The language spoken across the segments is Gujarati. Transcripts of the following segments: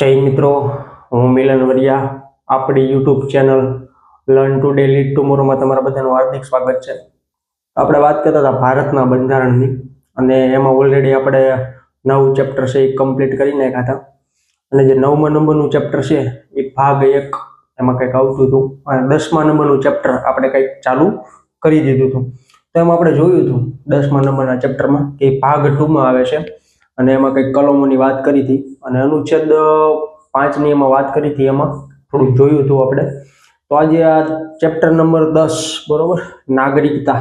જય મિત્રો, હું મિલન વરિયા. આપણી YouTube channel learn today lead ટુમોરોમાં તમારા બધાનું હાર્દિક સ્વાગત છે. આપણે વાત કરતા હતા ભારતના બંધારણની અને એમાં ઓલરેડી આપણે નવું ચેપ્ટર છે એ કમ્પ્લીટ કરી નાખ્યા હતા. અને જે નવમા નંબરનું ચેપ્ટર છે એ ભાગ એક એમાં કંઈક આવતું હતું. અને દસમા નંબરનું ચેપ્ટર આપણે કંઈક ચાલુ કરી દીધું હતું. તો એમાં આપણે જોયું હતું દસમા નંબરના ચેપ્ટરમાં કે ભાગ ટુમાં આવે છે. અને એમાં કંઈક કલમોની વાત કરી હતી. અને અનુચ્છેદ પાંચની એમાં વાત કરી હતી એમાં. થોડુંક જોયું હતું આપણે. તો આજે આ ચેપ્ટર નંબર દસ, બરોબર? નાગરિકતા,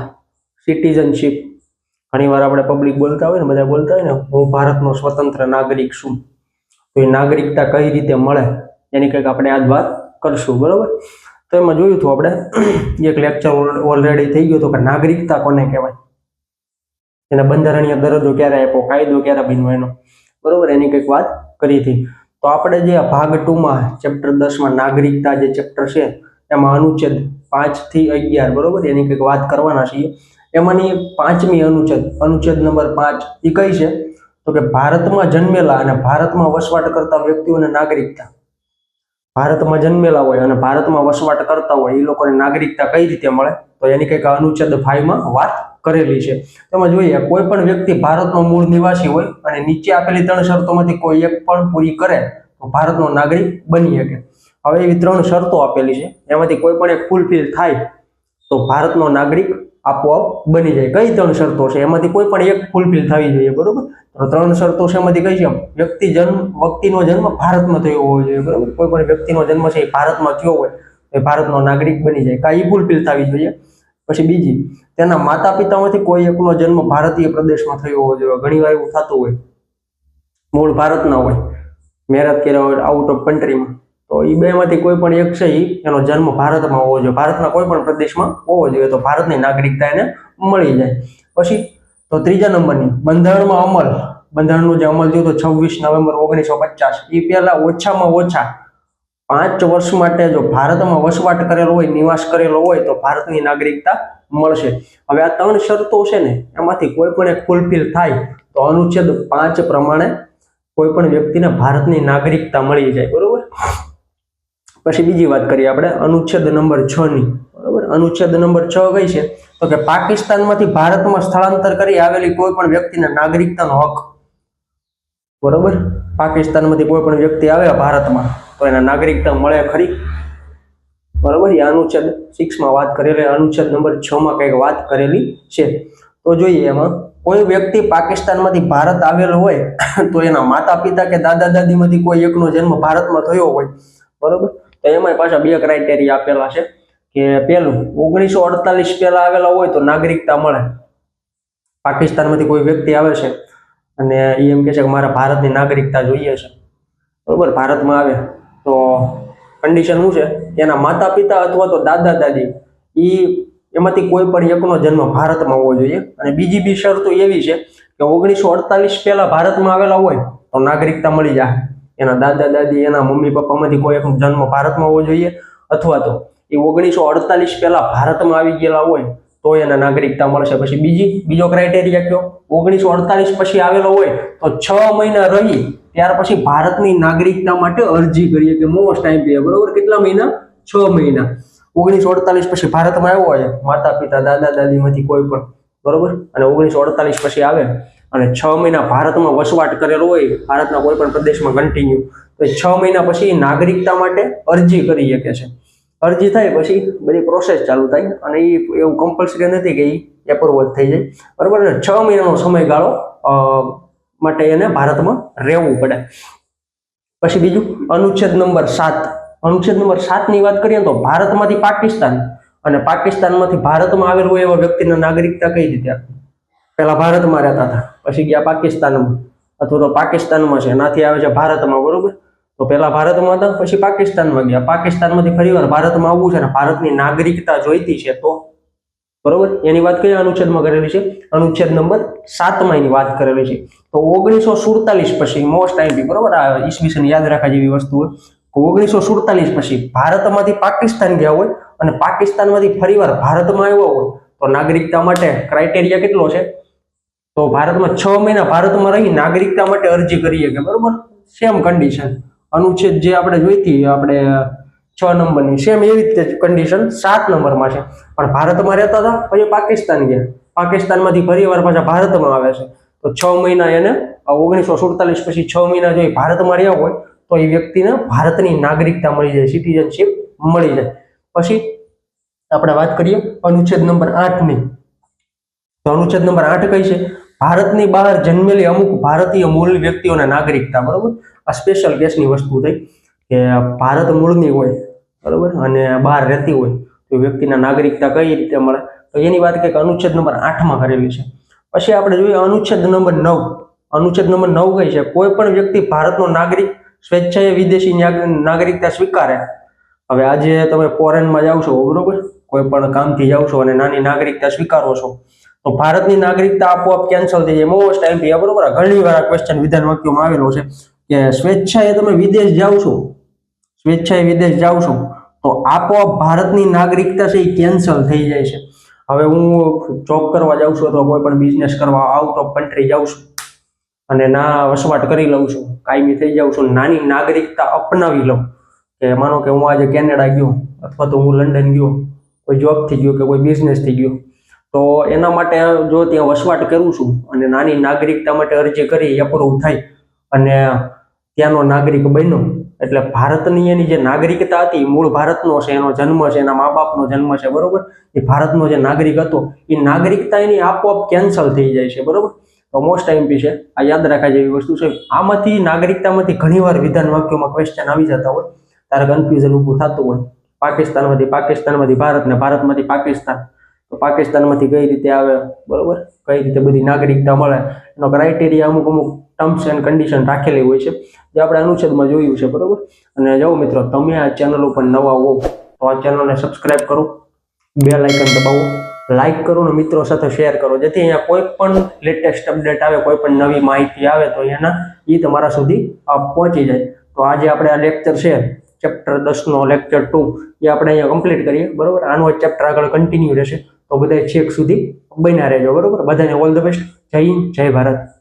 સિટીઝનશીપ. ઘણીવાર આપણે પબ્લિક બોલતા હોય ને, બધા બોલતા હોય ને, હું ભારતનો સ્વતંત્ર નાગરિક છું. તો એ નાગરિકતા કઈ રીતે મળે, એની કંઈક આપણે આજ વાત કરશું, બરોબર? તો એમાં જોયું હતું આપણે, એક લેક્ચર ઓલરેડી થઈ ગયો હતો કે નાગરિકતા કોને કહેવાય? એના બંધારણીય દરજ્જો ક્યારે આપ્યો, કાયદો ક્યારે બન્યો એનો? બરોબર, એની કંઈક વાત કરી હતી. તો આપણે જે ભાગ ટુમાં ચેપ્ટર દસમાં નાગરિકતા જે ચેપ્ટર છે, એમાં અનુચ્છેદ પાંચથી અગિયાર, બરોબર? એની કંઈક વાત કરવાના છીએ. એમાંની પાંચમી અનુચ્છેદ અનુચ્છેદ નંબર પાંચ એ કઈ છે? તો કે ભારતમાં જન્મેલા અને ભારતમાં વસવાટ કરતા વ્યક્તિઓને નાગરિકતા. ભારતમાં જન્મેલા હોય અને ભારતમાં વસવાટ કરતા હોય એ લોકોને નાગરિકતા કઈ રીતે મળે? તો એની કંઈક અનુચ્છેદ ફાઈવમાં વાત કરેલી છે. તેમાં જોઈએ, કોઈ પણ વ્યક્તિ ભારતનો મૂળ નિવાસી હોય અને નીચે આપેલી ત્રણ શરતોમાંથી કોઈ એક પણ પૂરી કરે, તો ભારતનો નાગરિક બની શકે. હવે એવી ત્રણ શરતો આપેલી છે. એમાંથી કોઈ પણ એક ફૂલફિલ થાય, તો ભારતનો નાગરિક આપોઆપ બની જાય. કઈ ત્રણ શરતો છે? એમાંથી કોઈ પણ એક ફૂલફિલ થવી જોઈએ, બરોબર? તો ત્રણ શરતો છે એમાંથી કઈ છે વ્યક્તિ જન્મ, વ્યક્તિનો જન્મ ભારતમાં થયો હોવો જોઈએ, બરોબર? કોઈ પણ વ્યક્તિનો જન્મ છે એ ભારતમાં થયો હોય, તો એ ભારતનો નાગરિક બની જાય. કાંઈ ફૂલફિલ થવી જોઈએ? પછી બીજી, તેના માતા પિતામાંથી કોઈ એકનો જન્મ ભારતીય પ્રદેશમાં થયો હોવો જોઈએ. ઘણીવાર એવું થતું હોય. મૂળ ભારતના હોય. મેરત કર્યા હોય આઉટ ઓફ કન્ટ્રીમાં તો એ બેમાંથી કોઈ પણ એક છે એનો જન્મ ભારતમાં હોવો જોઈએ. ભારતના કોઈ પણ પ્રદેશમાં હોવો જોઈએ તો ભારતની નાગરિકતા એને મળી જાય. પછી, તો ત્રીજા નંબરની, બંધારણમાં અમલ. બંધારણનું જે અમલ થયું તો છવ્વીસ નવેમ્બર ઓગણીસો પચાસ. એ પહેલા ઓછામાં ઓછા પાંચ વર્ષ માટે જો ભારતમાં વસવાટ કરેલો હોય, નિવાસ કરેલો હોય, તો ભારતની નાગરિકતા મળશે. હવે આ ત્રણ શરતો છે ને, એમાંથી કોઈ પણ એક ફૂલફિલ થાય, તો અનુચ્છેદ પાંચ પ્રમાણે કોઈ પણ વ્યક્તિને ભારતની નાગરિકતા મળી જાય. બરોબર? પછી બીજી વાત કરીએ આપણે, અનુચ્છેદ નંબર છ ની. બરોબર? અનુચ્છેદ નંબર છ કઈ છે? તો કે પાકિસ્તાનમાંથી ભારતમાં સ્થળાંતર કરી આવેલી કોઈ પણ વ્યક્તિને નાગરિકતાનો હક. બરોબર? પાકિસ્તાનમાંથી કોઈ પણ વ્યક્તિ આવે ભારતમાં, તો એને નાગરિકતા મળે ખરી? બરાબર? એ અનુચ્છેદ સિક્સમાં વાત કરેલી, અનુચ્છેદ નંબર છ માં કંઈક વાત કરેલી છે. તો જોઈએ એમાં, કોઈ વ્યક્તિ પાકિસ્તાનમાંથી ભારત આવેલો હોય, તો એના માતા પિતા કે દાદા દાદીમાંથી કોઈ એકનો જન્મ ભારતમાં થયો હોય, બરોબર? તો એમાં પાછા બે ક્રાઇટેરિયા આપેલા છે કે પેલું ઓગણીસો અડતાલીસ પહેલા આવેલા હોય તો નાગરિકતા મળે. પાકિસ્તાનમાંથી કોઈ વ્યક્તિ આવે છે અને એ એમ કહે છે કે મારે ભારતની નાગરિકતા જોઈએ છે. બરોબર? ભારતમાં આવે. તો કન્ડિશન શું છે? એના માતા પિતા અથવા તો દાદા દાદી એ એમાંથી કોઈ પણ એકનો જન્મ ભારતમાં હોવો જોઈએ. અને બીજી બી શરતો એવી છે કે ઓગણીસો અડતાલીસ પહેલા ભારતમાં આવેલા હોય તો નાગરિકતા મળી જાય. એના દાદા દાદી એના મમ્મી પપ્પામાંથી કોઈ એકનો જન્મ ભારતમાં હોવો જોઈએ. અથવા તો એ ઓગણીસો અડતાલીસ પહેલા ભારતમાં આવી ગયેલા હોય તો એને નાગરિકતા મળશે. પછી બીજી, બીજો ક્રાઇટેરિયા કયો? ઓગણીસો અડતાલીસ પછી આવેલો હોય તો છ મહિના રહી, ત્યાર પછી ભારતની નાગરિકતા માટે અરજી કરીએ કે મોસ્ટ ટાઈમ બરોબર? કેટલા મહિના? છ મહિના. ઓગણીસો અડતાલીસ પછી ભારતમાં આવ્યો હોય, માતા, પિતા, દાદા, દાદીમાંથી કોઈ પણ. બરોબર? અને ઓગણીસો અડતાલીસ પછી આવે અને છ મહિના ભારતમાં વસવાટ કરેલો હોય, ભારતના કોઈ પણ પ્રદેશમાં કન્ટિન્યુ તો છ મહિના પછી નાગરિકતા માટે અરજી કરી શકે છે. અરજી થાય પછી બધી પ્રોસેસ ચાલુ થાય અને એ એવું કમ્પલસરી નથી કે એ એપ્રુવલ થઈ જાય. બરાબર છ મહિનાનો સમયગાળો માટે એને ભારતમાં રહેવું પડે. પછી બીજું, અનુચ્છેદ નંબર સાત. અનુચ્છેદ નંબર સાતની વાત કરીએ તો ભારતમાંથી પાકિસ્તાન અને પાકિસ્તાનમાંથી ભારતમાં આવેલ હોય એવા વ્યક્તિને નાગરિકતા કઈ રીતે આપવી પહેલા ભારતમાં રહેતા હતા, પછી ગયા પાકિસ્તાનમાં. અથવા તો પાકિસ્તાનમાં છે, એનાથી આવે છે ભારતમાં, બરોબર? તો પહેલા ભારતમાં હતા, પછી પાકિસ્તાનમાં ગયા પાકિસ્તાનમાંથી ફરીવાર ભારતમાં આવવું છે ને ભારતની નાગરિકતા જોઈતી છે તો? બરોબર? એની વાત કઈ અનુચ્છેદમાં કરેલી છે? અનુચ્છેદ નંબર સાતમાં એની વાત કરેલી છે. તો ઓગણીસો સુડતાલીસ પછી મોસ્ટ આઈપી બરોબર? આ ઈસવીસન યાદ રાખવા જેવી વસ્તુ હોય. ઓગણીસો સુડતાલીસ પછી ભારતમાંથી પાકિસ્તાન ગયા હોય અને પાકિસ્તાનમાંથી ફરીવાર ભારતમાં આવ્યો હોય, તો નાગરિકતા માટે ક્રાઇટેરિયા કેટલો છે? તો ભારતમાં છ મહિના ભારતમાં રહી, નાગરિકતા માટે અરજી કરી શકે, બરોબર? સેમ કન્ડિશન અનુચ્છેદ જે આપણે જોઈતી આપણે છ નંબરની. સેમ એવી રીતે કન્ડિશન સાત નંબરમાં છે. પણ ભારતમાં રહેતા હતા, પછી પાકિસ્તાન ગયા. પાકિસ્તાનમાંથી ફરી વાર પાછા ભારતમાં આવે છે. તો છ મહિના એને ઓગણીસો સુડતાલીસ પછી છ મહિના જો એ ભારતમાં રહ્યા હોય, તો એ વ્યક્તિને ભારતની નાગરિકતા મળી જાય સિટીઝનશીપ મળી જાય. પછી આપણે વાત કરીએ અનુચ્છેદ નંબર આઠની. તો અનુચ્છેદ નંબર આઠ કઈ છે? ભારતની બહાર જન્મેલી અમુક ભારતીય મૂળ વ્યક્તિઓને નાગરિકતા, બરોબર? આ સ્પેશિયલ કેસની વસ્તુ થઈ કે ભારત મૂળની હોય, બરોબર? અને બહાર રહેતી હોય. તો વ્યક્તિના નાગરિકતા કઈ રીતે મળે? તો એની વાત કંઈક અનુચ્છેદ નંબર આઠમાં કરેલી છે. પછી આપણે જોઈએ અનુચ્છેદ નંબર નવ. અનુચ્છેદ નંબર નવ કઈ છે? કોઈ પણ વ્યક્તિ ભારતનો નાગરિક, સ્વેચ્છાએ વિદેશી નાગરિકતા સ્વીકારે. હવે આજે તમે ફોરેનમાં જાવ છો, બરોબર? કોઈ પણ કામથી જાઓ છો અને નાની નાગરિકતા સ્વીકારો છો, તો ભારતની નાગરિકતા આપોઆપ કેન્સલ થઈ જાય. મોસ્ટ ટાઈમ બરોબર? ઘણી વાર ક્વેશ્ચન વિધાન વાક્યોમાં આવેલો છે. કે સ્વેચ્છાએ તમે વિદેશ જાઓ છો, સ્વેચ્છાએ વિદેશ જાઓ છો, તો આપોઆપ ભારતની નાગરિકતા છે એ કેન્સલ થઈ જાય છે. હવે હું જોબ કરવા જાઉં છું અથવા કોઈ પણ બિઝનેસ કરવા આઉટ ઓફ કન્ટ્રી જાઉં છું અને ના વસવાટ કરી લઉં છું, કાયમી થઈ જાઉં છું, નાની નાગરિકતા અપનાવી લઉં, કે માનો કે હું આજે કેનેડા ગયો અથવા તો હું લંડન ગયો, કોઈ જોબથી ગયો કે કોઈ બિઝનેસથી ગયો, તો એના માટે જો ત્યાં વસવાટ કરું છું અને નાની નાગરિકતા માટે અરજી કરી એપ્રુવ થાય અને ત્યાંનો નાગરિક બન્યો. એટલે ભારતની એની જે નાગરિકતા હતી મૂળ ભારતનો છે, એનો જન્મ છે, એના મા બાપનો જન્મ છે, બરોબર? એ ભારતનો જે નાગરિક હતો, એ નાગરિકતા એની આપોઆપ કેન્સલ થઈ જાય છે, બરોબર? તો મોસ્ટ ટાઈમ છે, આ યાદ રાખવા જેવી વસ્તુ છે. આમાંથી નાગરિકતામાંથી ઘણીવાર વિધાન વાક્યોમાં ક્વેશ્ચન આવી જતા હોય. ત્યારે કન્ફ્યુઝન ઊભું થતું હોય. પાકિસ્તાનમાંથી પાકિસ્તાનમાંથી ભારત ને ભારતમાંથી પાકિસ્તાન. તો પાકિસ્તાનમાંથી કઈ રીતે આવે? બરોબર? કઈ રીતે બધી નાગરિકતા મળે? એનો ક્રાઇટેરિયા અમુક અમુક ટર્મ્સ એન્ડ કન્ડિશન રાખેલી હોય છે, જે આપણે અનુચ્છેદમાં જોયું છે, બરોબર? અને જો મિત્રો, તમે આ ચેનલ ઉપર નવા હો, તો આ ચેનલને સબસ્ક્રાઇબ કરો બે લાઇકન દબાવો લાઈક કરો અને મિત્રો સાથે શેર કરો, જેથી અહીંયા કોઈ પણ લેટેસ્ટ અપડેટ આવે, કોઈ પણ નવી માહિતી આવે, તો એના એ તમારા સુધી પહોંચી જાય. તો આજે આપણે આ લેક્ચર છે ચેપ્ટર દસનો લેક્ચર ટુ એ આપણે અહીંયા કમ્પ્લીટ કરીએ, બરોબર? આનો ચેપ્ટર આગળ કન્ટિન્યુ રહેશે, તો બધા છેક સુધી બન્યા રહેજો, બરોબર? બધાને ઓલ ધ બેસ્ટ જય હિન્દ, જય ભારત.